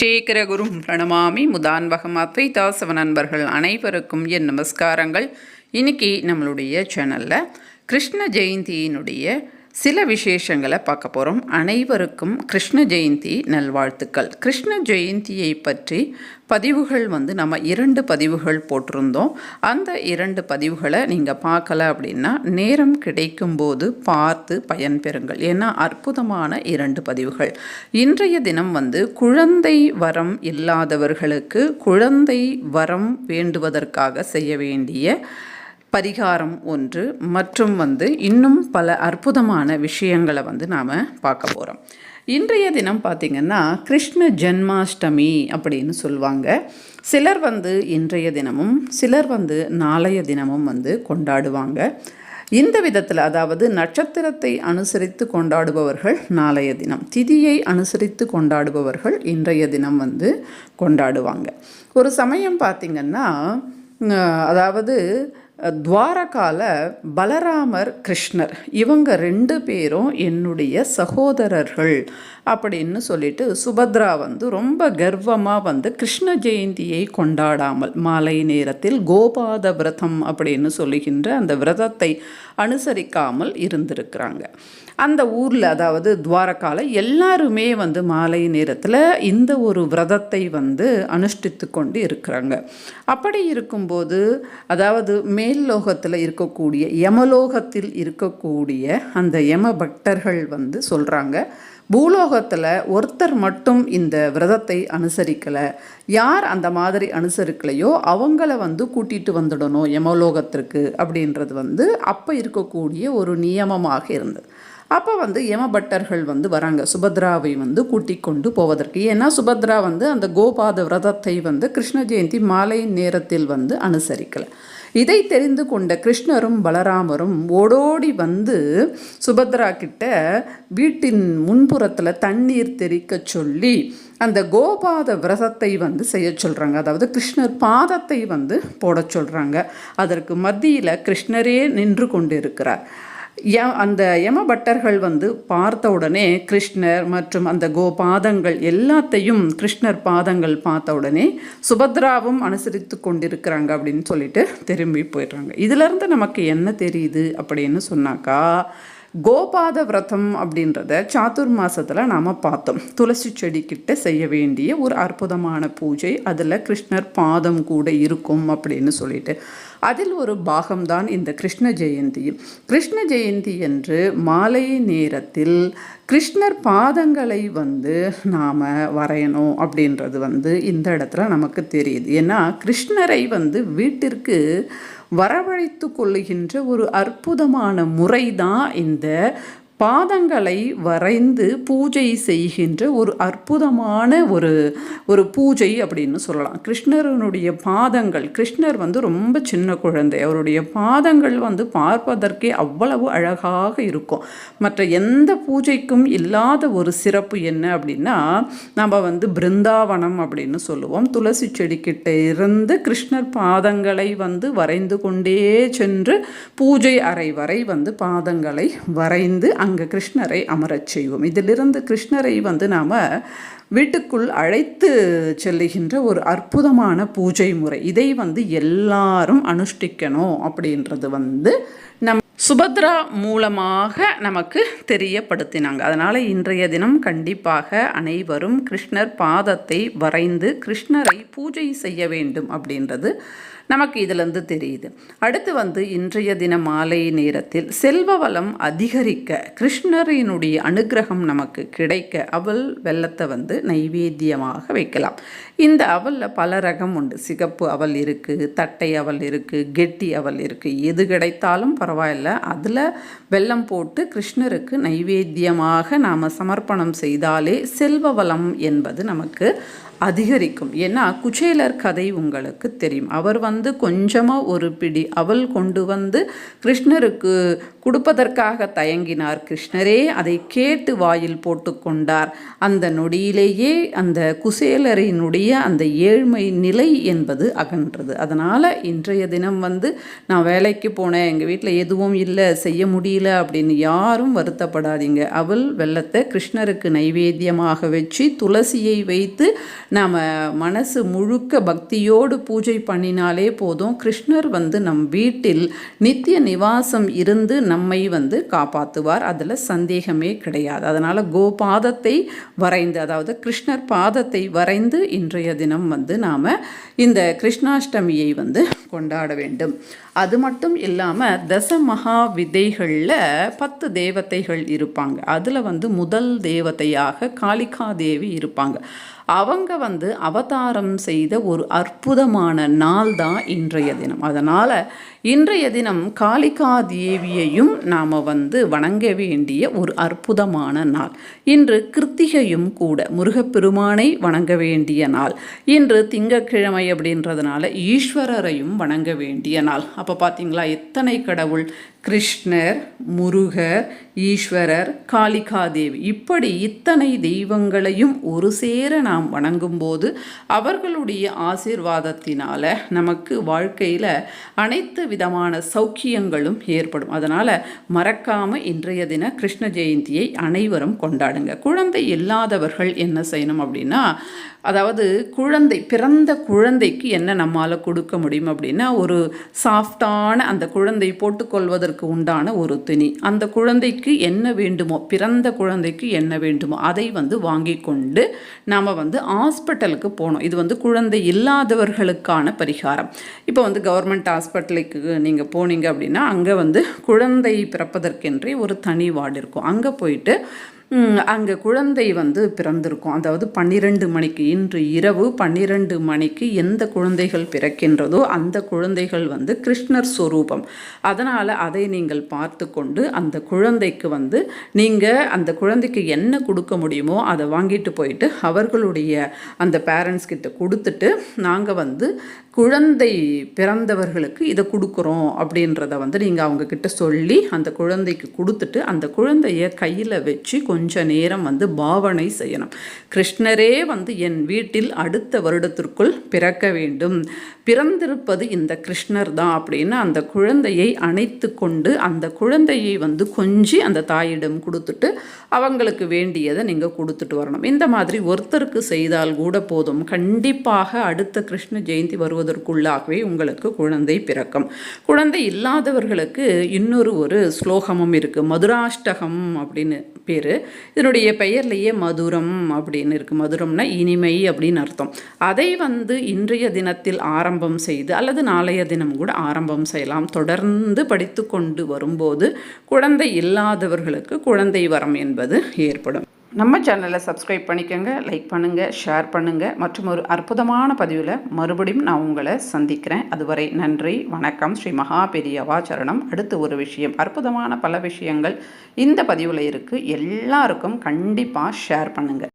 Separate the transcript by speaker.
Speaker 1: சேகரகுரும் பிரணமாமி முதான்பகம் அத்வைதாசவ நண்பர்கள் அனைவருக்கும் என் நமஸ்காரங்கள். இன்னைக்கு நம்மளுடைய சேனலில் கிருஷ்ண ஜெயந்தியினுடைய சில விசேஷங்களை பார்க்க போகிறோம் அனைவருக்கும் கிருஷ்ண ஜெயந்தி நல்வாழ்த்துக்கள். கிருஷ்ண ஜெயந்தியை பற்றி பதிவுகள் வந்து நம்ம இரண்டு பதிவுகள் போட்டிருந்தோம். அந்த இரண்டு பதிவுகளை நீங்கள் பார்க்கல அப்படின்னா நேரம் கிடைக்கும்போது பார்த்து பயன்பெறுங்கள். ஏன்னா அற்புதமான இரண்டு பதிவுகள். இன்றைய தினம் வந்து குழந்தை வரம் இல்லாதவர்களுக்கு குழந்தை வரம் வேண்டுவதற்காக செய்ய வேண்டிய பரிகாரம் ஒன்று மற்றும் வந்து இன்னும் பல அற்புதமான விஷயங்களை வந்து நாம் பார்க்க போகிறோம் இன்றைய தினம் பார்த்திங்கன்னா கிருஷ்ண ஜென்மாஷ்டமி அப்படின்னு சொல்லுவாங்க. சிலர் வந்து இன்றைய தினமும் சிலர் வந்து நாளைய தினமும் வந்து கொண்டாடுவாங்க. இந்த விதத்தில் அதாவது நட்சத்திரத்தை அனுசரித்து கொண்டாடுபவர்கள் நாளைய தினம் திதியை அனுசரித்து கொண்டாடுபவர்கள் இன்றைய தினம் வந்து கொண்டாடுவாங்க. ஒரு சமயம் பார்த்திங்கன்னா அதாவது துவாரகால பலராமர் கிருஷ்ணர். இவங்க ரெண்டு பேரும் என்னுடைய சகோதரர்கள் அப்படின்னு சொல்லிட்டு சுபத்ரா வந்து ரொம்ப கர்வமாக வந்து கிருஷ்ண ஜெயந்தியை கொண்டாடாமல் மாலை நேரத்தில் கோபாத விரதம் அப்படின்னு சொல்லுகின்ற அந்த விரதத்தை அனுசரிக்காமல் இருந்திருக்கிறாங்க. அந்த ஊரில் அதாவது துவாரகால எல்லாருமே வந்து மாலை நேரத்தில் இந்த ஒரு விரதத்தை வந்து அனுஷ்டித்து கொண்டு இருக்கிறாங்க. அப்படி இருக்கும்போது அதாவது மேல் லோகத்தில் இருக்கக்கூடிய யமலோகத்தில் இருக்கக்கூடிய அந்த யம பக்தர்கள் வந்து சொல்கிறாங்க பூலோகத்தில் ஒருத்தர் மட்டும் இந்த விரதத்தை அனுசரிக்கலை. யார் அந்த மாதிரி அனுசரிக்கலையோ அவங்கள வந்து கூட்டிகிட்டு வந்துடணும் யமலோகத்திற்கு அப்படின்றது வந்து அப்போ இருக்கக்கூடிய ஒரு நியமமாக இருந்தது. அப்போ வந்து யமபட்டர்கள் வந்து வராங்க. சுபத்ராவை வந்து கூட்டிக் கொண்டு போவதற்கு. ஏன்னா சுபத்ரா வந்து அந்த கோபாத விரதத்தை வந்து கிருஷ்ண ஜெயந்தி மாலை நேரத்தில் வந்து அனுசரிக்கலை. இதை தெரிந்து கொண்ட கிருஷ்ணரும் பலராமரும் ஓடோடி வந்து சுபத்ரா கிட்ட வீட்டின் முன்புறத்தில் தண்ணீர் தெரிக்க சொல்லி அந்த கோபாத விரதத்தை வந்து செய்ய சொல்கிறாங்க அதாவது கிருஷ்ணர் பாதத்தை வந்து போட சொல்கிறாங்க அதற்கு மத்தியில் கிருஷ்ணரே நின்று கொண்டு இருக்கிறார் ய அந்த யம பட்டர்கள் வந்து பார்த்த உடனே கிருஷ்ணர் மற்றும் அந்த கோபாதங்கள் எல்லாத்தையும் கிருஷ்ணர் பாதங்கள் பார்த்த உடனே சுபத்ராவும் அனுசரித்து கொண்டிருக்கிறாங்க அப்படின்னு சொல்லிட்டு திரும்பி போயிடுறாங்க. இதிலிருந்து நமக்கு என்ன தெரியுது அப்படின்னு சொன்னாக்கா கோபாத விரதம் அப்படின்றத சாத்துர் மாதத்தில் நாம் பார்த்தோம். துளசி செடிக்கிட்ட செய்ய வேண்டிய ஒரு அற்புதமான பூஜை. அதில் கிருஷ்ணர் பாதம் கூட இருக்கும் அப்படின்னு சொல்லிட்டு. அதில் ஒரு பாகம்தான் இந்த கிருஷ்ண ஜெயந்தி. கிருஷ்ண ஜெயந்தி என்று மாலை நேரத்தில் கிருஷ்ணர் பாதங்களை வந்து நாம் வரையணும் அப்படின்றது வந்து இந்த இடத்துல நமக்கு தெரியுது. ஏன்னா கிருஷ்ணரை வந்து வீட்டிற்கு வரவழைத்து கொள்ளுகின்ற ஒரு அற்புதமான முறை தான் இந்த பாதங்களை வரைந்து பூஜை செய்கின்ற ஒரு அற்புதமான ஒரு ஒரு பூஜை அப்படின்னு சொல்லலாம். கிருஷ்ணரனுடைய பாதங்கள் கிருஷ்ணர் வந்து ரொம்ப சின்ன குழந்தை. அவருடைய பாதங்கள் வந்து பார்ப்பதற்கே அவ்வளவு அழகாக இருக்கும். மற்ற எந்த பூஜைக்கும் இல்லாத ஒரு சிறப்பு என்ன அப்படின்னா நம்ம வந்து பிருந்தாவனம் அப்படின்னு சொல்லுவோம். துளசி செடிக்கிட்ட இருந்து கிருஷ்ணர் பாதங்களை வந்து வரைந்து கொண்டே சென்று பூஜை அறை வரை வந்து பாதங்களை வரைந்து அங்கே கிருஷ்ணரை அமரச் செய்வோம். இதிலிருந்து கிருஷ்ணரை வந்து நாம் வீட்டுக்குள் அழைத்து செல்லுகின்ற ஒரு அற்புதமான பூஜை முறை. இதை வந்து எல்லாரும் அனுஷ்டிக்கணும் அப்படின்றது வந்து நம் சுபத்ரா மூலமாக நமக்கு தெரியப்படுத்தினாங்க. அதனால் இன்றைய தினம் கண்டிப்பாக அனைவரும் கிருஷ்ணர் பாதத்தை வரைந்து கிருஷ்ணரை பூஜை செய்ய வேண்டும் அப்படின்றது நமக்கு இதிலிருந்து தெரியுது. அடுத்து வந்து இன்றைய தின மாலை நேரத்தில் செல்வ வளம் அதிகரிக்க கிருஷ்ணரினுடைய அனுகிரகம் நமக்கு கிடைக்க அவல் வெள்ளத்தை வந்து நைவேத்தியமாக வைக்கலாம். இந்த அவலில் பல ரகம் உண்டு. சிகப்பு அவல் இருக்குது தட்டை அவல் இருக்குது கெட்டி அவல் இருக்குது எது கிடைத்தாலும் பரவாயில்ல. அதில் வெல்லம் போட்டு கிருஷ்ணருக்கு நைவேத்தியமாக நாம் சமர்ப்பணம் செய்தாலே செல்வ வளம் என்பது நமக்கு அதிகரிக்கும். ஏன்னா குச்சேலர் கதை உங்களுக்கு தெரியும். அவர் வந்து கொஞ்சமாக ஒரு பிடி அவள் கொண்டு வந்து கிருஷ்ணருக்கு கொடுப்பதற்காக தயங்கினார். கிருஷ்ணரே அதை கேட்டு வாயில் போட்டுக்கொண்டார் அந்த நொடியிலேயே அந்த குசேலரினுடைய அந்த ஏழ்மை நிலை என்பது அகன்றது. அதனால் இன்றைய தினம் வந்து நான் வேலைக்கு போனேன் எங்கள் வீட்டில் எதுவும் இல்லை செய்ய முடியல அப்படின்னு யாரும் வருத்தப்படாதீங்க. அவள் வெள்ளத்தை கிருஷ்ணருக்கு நைவேத்தியமாக வச்சு துளசியை வைத்து நாம் மனசு முழுக்க பக்தியோடு பூஜை பண்ணினாலே போதும் கிருஷ்ணர் வந்து நம் வீட்டில் நித்திய நிவாசம் இருந்து நம்மை வந்து காப்பாற்றுவார் அதில் சந்தேகமே கிடையாது. அதனால் கோபாதத்தை வரைந்து அதாவது கிருஷ்ணர் பாதத்தை வரைந்து இன்றைய தினம் வந்து நாம் இந்த கிருஷ்ணாஷ்டமியை வந்து கொண்டாட வேண்டும். அது மட்டும் இல்லாமல் தச மகா விதைகளில் பத்து தேவதைகள் இருப்பாங்க. அதில் வந்து முதல் தேவதையாக காளிகா தேவி இருப்பாங்க. அவங்க வந்து அவதாரம் செய்த ஒரு அற்புதமான நாள் தான் இன்றைய தினம். அதனால் இன்றைய தினம் காளிகா தேவியையும் நாம் வந்து வணங்க வேண்டிய ஒரு அற்புதமான நாள். இன்று கிருத்திகையும் கூட முருகப்பெருமானை வணங்க வேண்டிய நாள். இன்று திங்கக்கிழமை அப்படின்றதுனால ஈஸ்வரரையும் வணங்க வேண்டிய நாள். அப்போ பார்த்தீங்களா எத்தனை கடவுள்? கிருஷ்ணர் முருகர் ஈஸ்வரர் காளிகாதேவி. இப்படி இத்தனை தெய்வங்களையும் ஒரு சேர நாம் வணங்கும்போது அவர்களுடைய ஆசீர்வாதத்தினால நமக்கு வாழ்க்கையில் அனைத்து விதமான சௌக்கியங்களும் ஏற்படும். அதனால் மறக்காமல் இன்றைய தின கிருஷ்ண ஜெயந்தியை அனைவரும் கொண்டாடுங்க. குழந்தை இல்லாதவர்கள் என்ன செய்யணும் அப்படின்னா அதாவது குழந்தை பிறந்த குழந்தைக்கு என்ன நம்மால் கொடுக்க முடியும் அப்படின்னா ஒரு சாஃப்டான அந்த குழந்தை போட்டுக்கொள்வதற்கு உண்டான ஒரு துணி. அந்த குழந்தைக்கு என்ன வேண்டுமோ பிறந்த குழந்தைக்கு என்ன வேண்டுமோ அதை வந்து வாங்கி கொண்டு நாம் வந்து ஹாஸ்பிட்டலுக்கு போகணும். இது வந்து குழந்தை இல்லாதவர்களுக்கான பரிகாரம். இப்போ வந்து கவர்மெண்ட் ஹாஸ்பிட்டலுக்கு நீங்கள் போனீங்க அப்படின்னா அங்கே வந்து குழந்தை பிறப்பதற்கென்றே ஒரு தனி வார்டு இருக்கும். அங்கே போயிட்டு அங்கே குழந்தை வந்து பிறந்திருக்கும். அதாவது பன்னிரெண்டு மணிக்கு இன்று இரவு பன்னிரெண்டு மணிக்கு எந்த குழந்தைகள் பிறக்கின்றதோ அந்த குழந்தைகள் வந்து கிருஷ்ணர் ஸ்வரூபம் அதனால் அதை நீங்கள் பார்த்து கொண்டு அந்த குழந்தைக்கு வந்து நீங்கள் அந்த குழந்தைக்கு என்ன கொடுக்க முடியுமோ அதை வாங்கிட்டு போயிட்டு அவர்களுடைய அந்த பேரண்ட்ஸ் கிட்ட கொடுத்துட்டு நாங்கள் வந்து குழந்தை பிறந்தவர்களுக்கு இதை கொடுக்குறோம் அப்படின்றத வந்து நீங்கள் அவங்கக்கிட்ட சொல்லி அந்த குழந்தைக்கு கொடுத்துட்டு அந்த குழந்தைய கையில் வச்சு கொஞ்சம் கொஞ்ச நேரம் வந்து பாவனை செய்யணும். கிருஷ்ணரே வந்து என் வீட்டில் அடுத்த வருடத்திற்குள் பிறக்க வேண்டும். பிறந்திருப்பது இந்த கிருஷ்ணர் தான் அப்படின்னு அந்த குழந்தையை அணைத்து கொண்டு அந்த குழந்தையை வந்து கொஞ்சி அந்த தாயிடம் கொடுத்துட்டு அவங்களுக்கு வேண்டியதை நீங்கள் கொடுத்துட்டு வரணும். இந்த மாதிரி ஒருத்தருக்கு செய்தால் கூட போதும். கண்டிப்பாக அடுத்த கிருஷ்ண ஜெயந்தி வருவதற்குள்ளாகவே உங்களுக்கு குழந்தை பிறக்கும். குழந்தை இல்லாதவர்களுக்கு இன்னொரு ஒரு ஸ்லோகமும் இருக்குது மதுராஷ்டகம் அப்படின்னு பேர். இதனுடைய பெயர்லேயே மதுரம் அப்படின்னு இருக்குது மதுரம்னா இனிமை அப்படின்னு அர்த்தம். அதை வந்து இன்றைய தினத்தில் ஆரம்பம் செய்து அல்லது நாளைய தினம் கூட ஆரம்பம் செய்யலாம். தொடர்ந்து படித்து கொண்டு வரும்போது குழந்தை இல்லாதவர்களுக்கு குழந்தை வரம் என்பது ஏற்படும். நம்ம சேனலை சப்ஸ்கிரைப் பண்ணிக்கோங்க லைக் பண்ணுங்கள் ஷேர் பண்ணுங்கள் மற்றும் ஒரு அற்புதமான பதிவில் மறுபடியும் நான் உங்களை சந்திக்கிறேன். அதுவரை நன்றி வணக்கம். ஸ்ரீ மகா பெரியவா சரணம். அடுத்து ஒரு விஷயம் அற்புதமான பல விஷயங்கள் இந்த பதிவில் இருக்குது எல்லாருக்கும் கண்டிப்பாக ஷேர் பண்ணுங்கள்